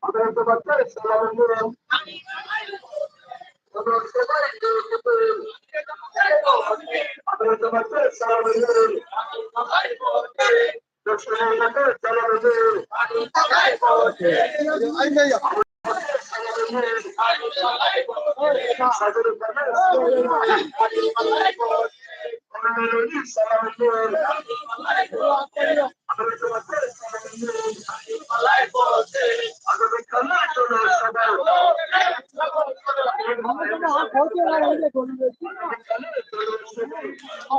Avrebbe battezza la bandiera. Avrebbe battezza la bandiera.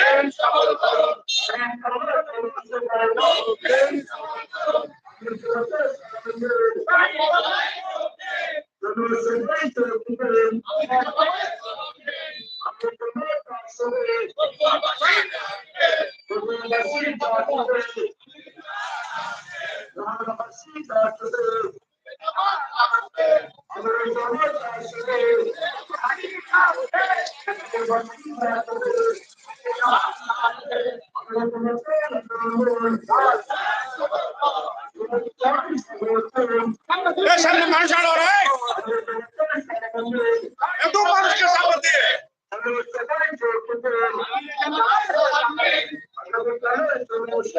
A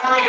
I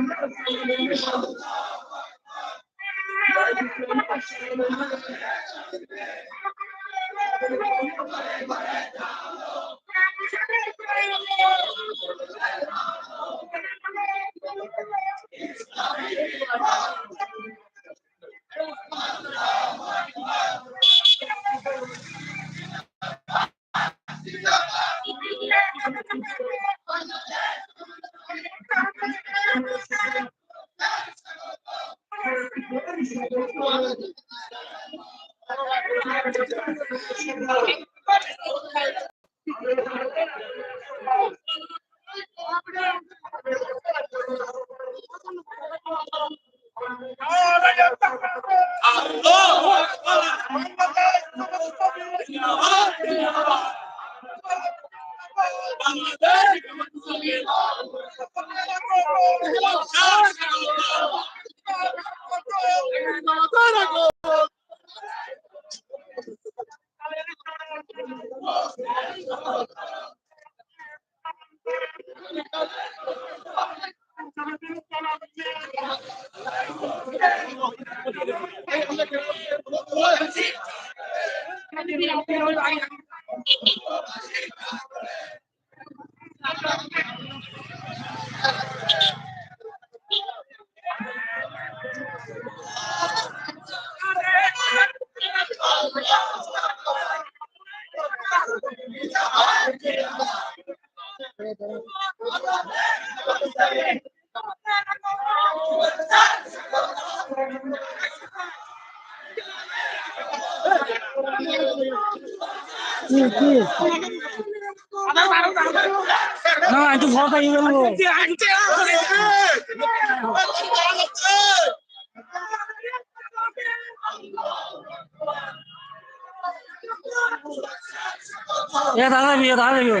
ঘরে ঘরে না একটু ভয় এ দাদা বিয়ে দাদা বিয়ে।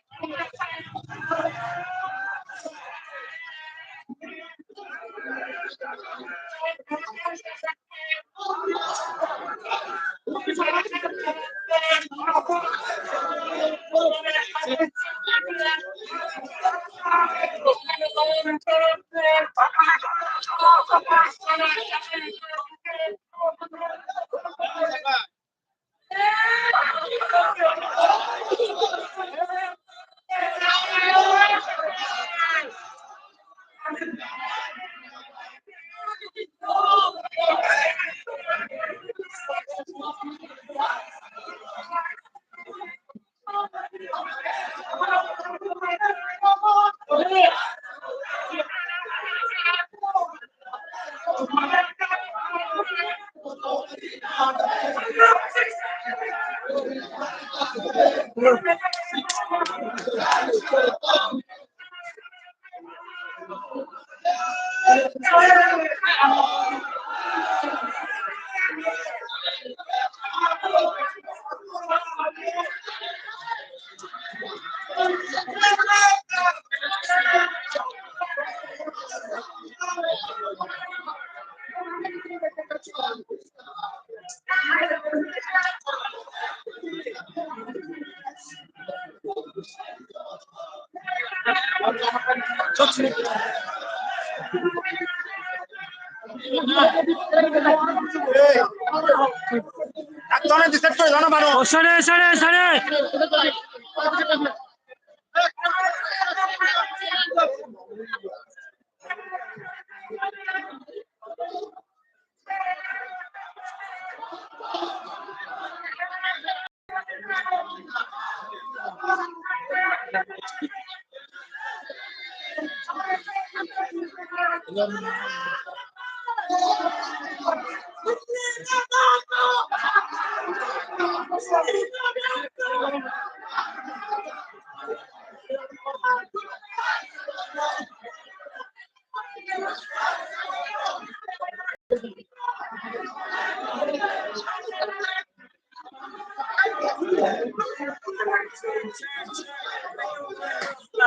Thank you. একজনে ডিসাইড করে জানো মানুষ ও সরে সরে সরে।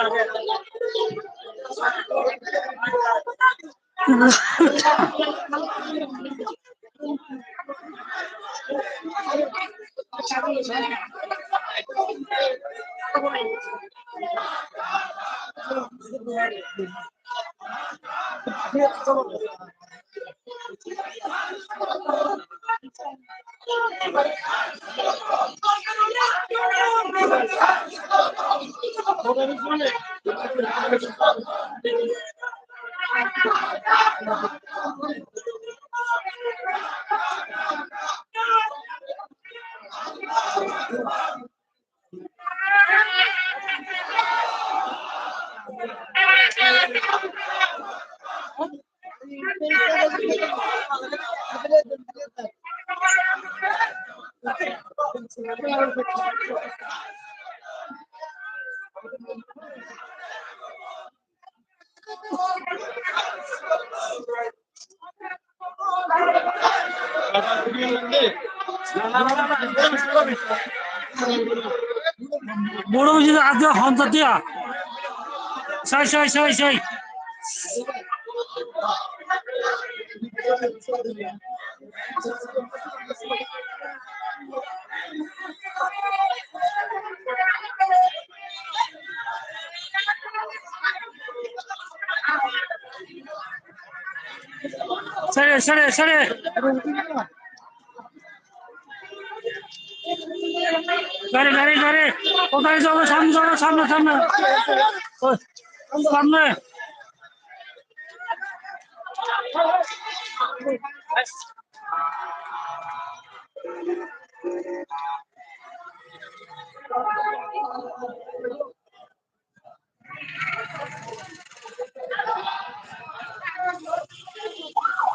Father. বড় বুঝি আগে হন্তা দিয়া সাই সাই সাই সাই। সরে সরে। গাড়ি গাড়ি গাড়ি কোথায় চলো সামনে চলো সামনে সামনে সামনে।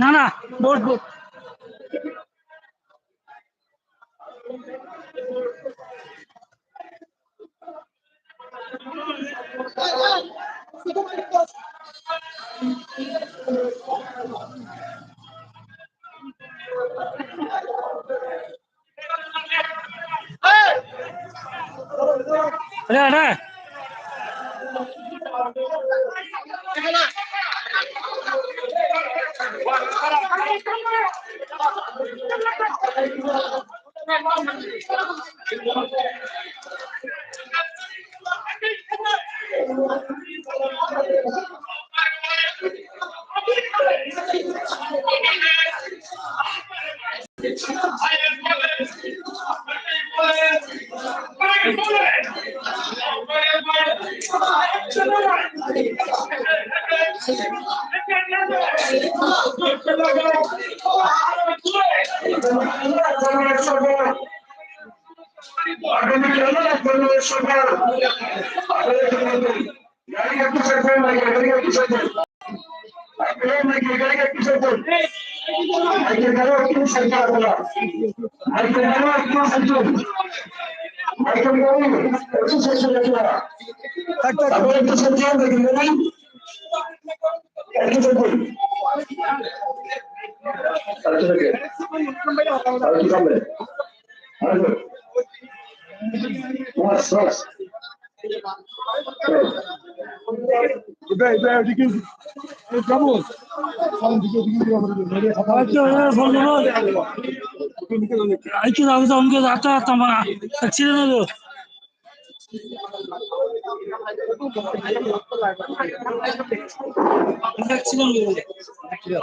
না না বোট আইনের বলে আপনাকে বলে আপনাকে বলে আপনাকে বলে সরকার সরকার sentarla. Al comprar constitución. Hay que morir. Eso se selecciona. La que. Hay que Más, más. Bey, bey, öteki yüz. Estamos. Sen bir öteki yüz yapalım. Açın, ben sonuna. Açın, abi son göz atar atar bana. Açın, ne diyor? Açın, ne diyor?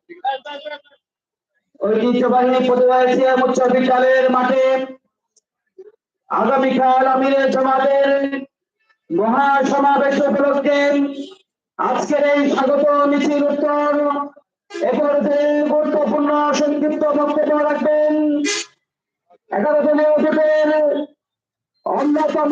ঐতিহ্যবাহী প্রতিবাসী উচ্চ বিদ্যালয়ের মাঠে আগামীকাল আমিরের জমাতের মহাসমাবেশ উপলক্ষে আজকের এই স্বাগত মিছিল উত্তর এ পর্যায়ে গুরুত্বপূর্ণ সংক্ষিপ্ত বক্তব্য রাখবেন, এগারো জনের অন্যতম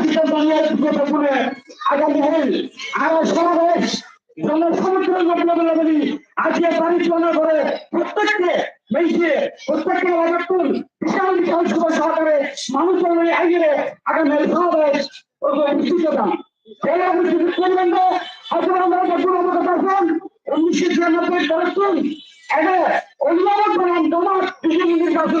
সিদ্ধান্ত নিয়ে কথা শুনে আগামী দিন আরও সমাবেশ জনসমুদ্র ঘটনা বলি আজকে পরিচালনা করে প্রত্যেককে মেয়েছে প্রত্যেককে অবর্তন বিশাল বিশাল শুভ সহকারে মানুষের মনে আগিয়ে আগামী সমাবেশ বিস্তৃততাম এই অনুষ্ঠিত করবেন হয়তো আমরা যখন আমাদের পারছেন উনিশশো দর্শন এনে অন্যান্য প্রমাণ তোমার কৃষি নির্বাচন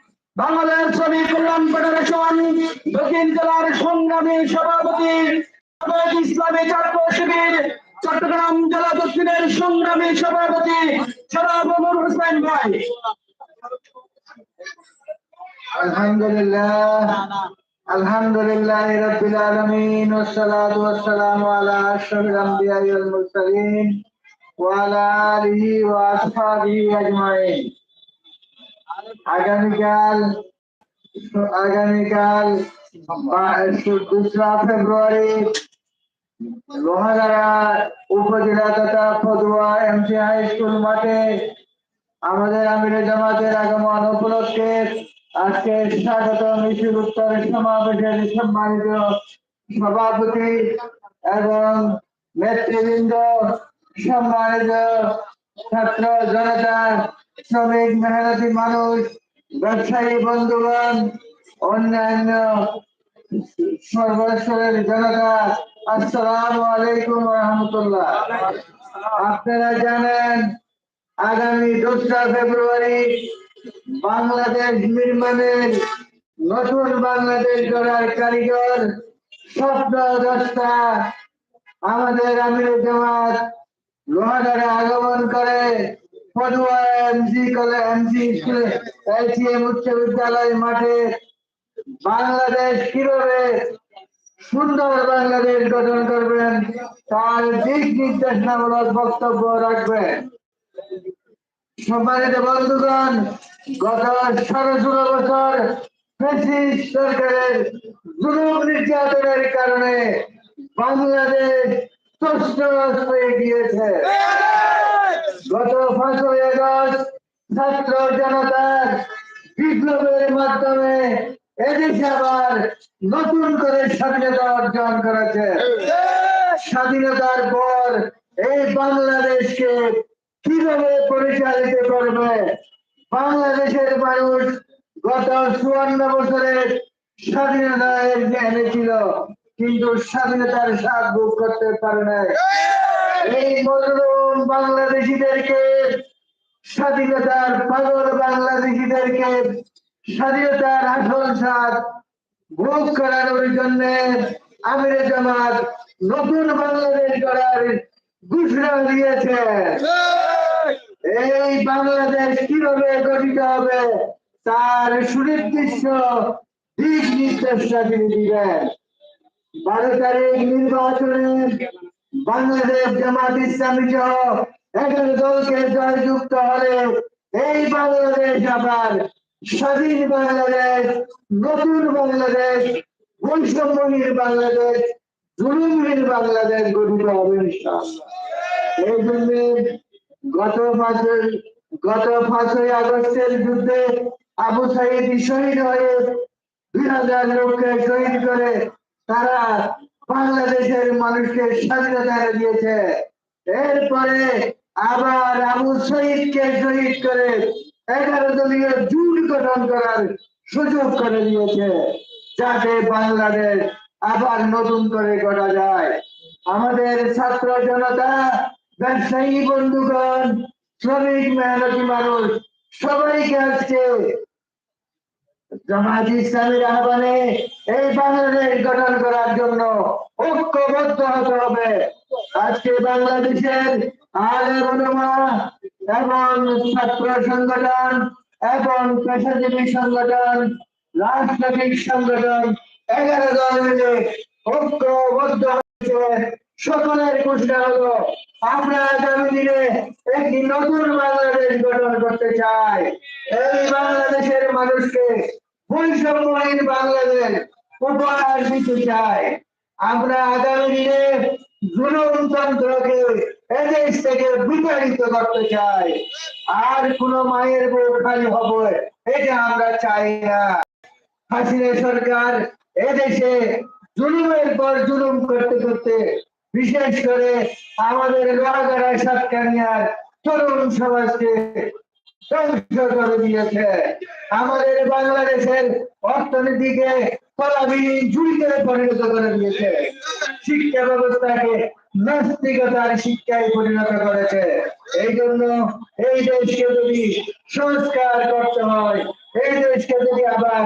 বাংলাদেশ শ্রমিক কল্যাণ ফেডারেশন, দক্ষিণ জেলার সংগ্রামী সভাপতি ইসলামী ছাত্র শিবির, চট্টগ্রাম জেলা দক্ষিণের সংগ্রামী সভাপতি সরাব হোসেন ভাই। আলহামদুলিল্লাহ আলহামদুলিল্লাহ আগামীকাল আগামীকাল দোসরা ফেব্রুয়ারি লোহাগাড়া উপজেলা তথা পদুয়া এমসি হাই স্কুল মাঠে আমাদের আমির জামাতের আগমন উপলক্ষে আজকে স্বাগত মিছিল উত্তর সমাবেশের সম্মানিত সভাপতি এবং নেতৃবৃন্দ, সম্মানিত ছাত্র জনতা শ্রমিক মেহনতি মানুষ, ব্যবসায়ী বন্ধুগণ, অন্যান্য সর্বস্তরের জনতা, আসসালামু আলাইকুম রহমতুল্লাহ। আপনারা জানেন, আগামী দোসরা ফেব্রুয়ারি বাংলাদেশ নির্মাণের নতুন বাংলাদেশ গড়ার কারিগর স্বপ্ন দশটা আমাদের আমির জামাত লোহাগাড়ে আগমন করে। কলেজ এমসি স্কুলে এলসিএম উচ্চ বিদ্যালয় মাঠে বাংলাদেশ কীভাবে সুন্দর বাংলাদেশ গঠন করবেন, তার দিক নির্দেশনামূলক বক্তব্য রাখবেন। সম্মানিত বন্ধুগণ, গত সাড়ে ষোলো বছর সরকারের জুলুম নির্যাতনের কারণে বাংলাদেশ হয়ে গিয়েছে। গত পাঁচই আগস্ট ছাত্র জনতার বিপ্লবের মাধ্যমে এদেশে আবার নতুন করে স্বাধীনতা অর্জন করেছে। স্বাধীনতার পর এই বাংলাদেশকে কীভাবে পরিচালিত করবে? বাংলাদেশের মানুষ গত চুয়ান্ন বছরের স্বাধীনতা এনেছিল কিন্তু স্বাধীনতার স্বাদ ভোগ করতে পারে নাই। এই মজলুম বাংলাদেশিদেরকে, স্বাধীনতার পাগল বাংলাদেশিদেরকে স্বাধীনতার আসল স্বাদ ভোগ করানোর জন্য আমির জামাত নতুন বাংলাদেশ গড়ার ঘোষণা দিয়েছে। এই বাংলাদেশ কীভাবে গঠিত হবে তার সুনির্দিষ্ট দিক নির্দেশনা তিনি দিবেন। বারো তারিখ নির্বাচনে বাংলাদেশ জামাত ইসলামী সহ এগারো দলকে জয়যুক্ত হলে এই বাংলাদেশ আবার স্বাধীন বাংলাদেশ, নতুন বাংলাদেশ, বৈষম্যহীন বাংলাদেশ, জুলুমহীন বাংলাদেশ গঠিত হবে এই জন্য গত পাঁচই গত পাঁচই আগস্টের যুদ্ধে আবু সাইদ শহীদ হয়ে দুই হাজার লোককে শহীদ করে তারা বাংলাদেশের মানুষকে স্বাধীনতা এনে দিয়েছে। এরপরে আবার আবু শহীদকে শহীদ করে এগারো দলীয় জুট গঠন করার সুযোগ করে দিয়েছে, যাতে বাংলাদেশ আবার নতুন করে গড়া যায়। আমাদের ছাত্র জনতা, ব্যবসায়ী বন্ধুগণ, শ্রমিক, মেহনতি মানুষ, সবাইকে আজকে জামাত ইসলামের আহ্বানে এই বাংলাদেশ গঠন করার জন্য ঐক্যবদ্ধ হতে হবে। আজকে বাংলাদেশের এবং ছাত্র সংগঠন এবং পেশাজীবী সংগঠন, রাজনৈতিক সংগঠন, এগারো দল মিলে ঐক্যবদ্ধ হয়েছে। সকলের ঘোষণা হলো আমরা আগামী দিনে একটি নতুন বাংলাদেশ গঠন করতে চাই। এই বাংলাদেশের মানুষকে বাংলাদেশ আমরা এদেশ থেকে চাই। আর কোন মায়ের বউ হবে, এটা আমরা চাই না। হাসিনা সরকার এদেশে জুলুমের পর জুলুম করতে করতে, বিশেষ করে আমাদের লোহাগাড়া সাতকানিয়ার তরুণ সমাজকে ধ্বংস করে দিয়েছে। আমাদের বাংলাদেশের অর্থনীতিকে তলাবিহীন ঝুড়িতে পরিণত করে দিয়েছে। শিক্ষা ব্যবস্থাকে নাস্তিকতার শিক্ষায় পরিণত করেছে। এই জন্য এই দেশকে যদি সংস্কার করতে হয়, এই দেশকে যদি আবার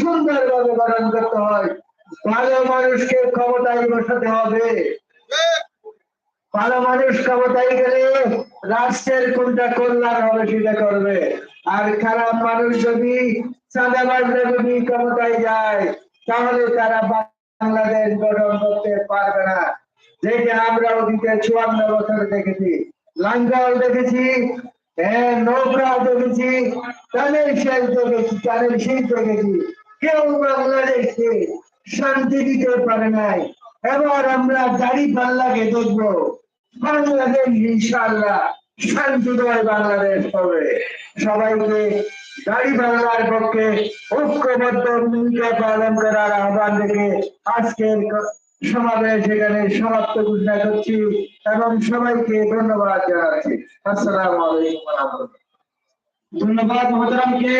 সুন্দরভাবে গঠন করতে হয়, ভালো মানুষকে ক্ষমতায় বসাতে হবে। ভালো মানুষ ক্ষমতায় গেলে রাষ্ট্রের কোনটা কল্যাণ হবে সেটা করবে। আর খারাপ মানুষ যদি চাঁদাবাজরা যদি ক্ষমতায় যায়, তাহলে তারা বাংলাদেশ গঠন করতে পারবে না। যেটা আমরা ওদিকে চুয়ান্ন বছর দেখেছি, লাঙ্গল দেখেছি হ্যাঁ নৌকা দেখেছি কানের শেষ দেখেছি কানের শেষ দেখেছি। কেউ বাংলাদেশকে শান্তি দিতে পারে নাই। এবার আমরা দাড়ি পাল্লাকে দেখব। বাংলাদেশ ইনশাল্লাহ শান্তিময় বাংলাদেশ হবে। সবাইকে দাড়ি বাংলার পক্ষে ঐক্যবদ্ধ ভূমিকা পালন করার আহ্বান রেখে আজকের সমাবেশ এখানে সমাপ্ত ঘোষণা করছি এবং সবাইকে ধন্যবাদ জানাচ্ছি। আসসালামু আলাইকুম ধন্যবাদ মহতারামকে।